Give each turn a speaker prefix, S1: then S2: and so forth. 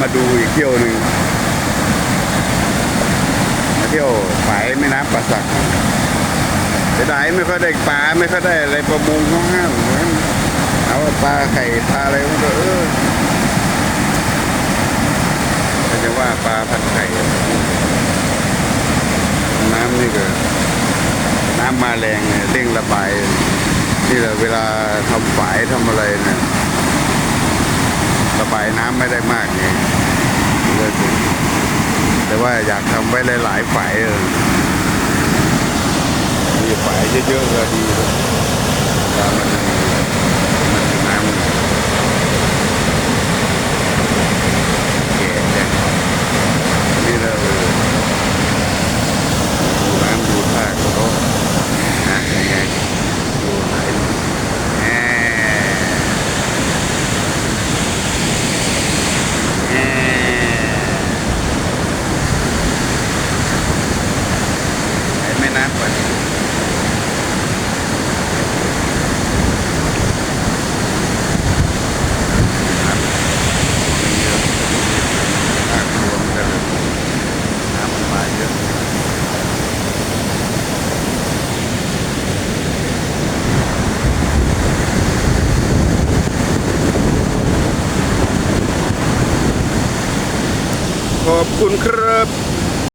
S1: มาดูอีกเที่ยวหนึ่งมาเที่ยวฝายแม่น้ำป่าสักเสียดายไม่ค่อยได้ปลาไม่ค่อยได้อะไรประมงเขาห้ามเอนเอาปลาไข่ปลาอะไรมันก็เออจะว่าปลาพันไข่น้ำนี่ก็น้ำมาแรงเนี่ยเร่งระบายนี่แหละเวลาทำฝายทำอะไรเนี่ย บายน้ำไม่ได้มากไงเลยแต่ว่าอยากทำไว้หลายๆฝายเออมีฝ่ายเยอะๆก็ดีเลยเวลามันมัน ขอบคุณครับ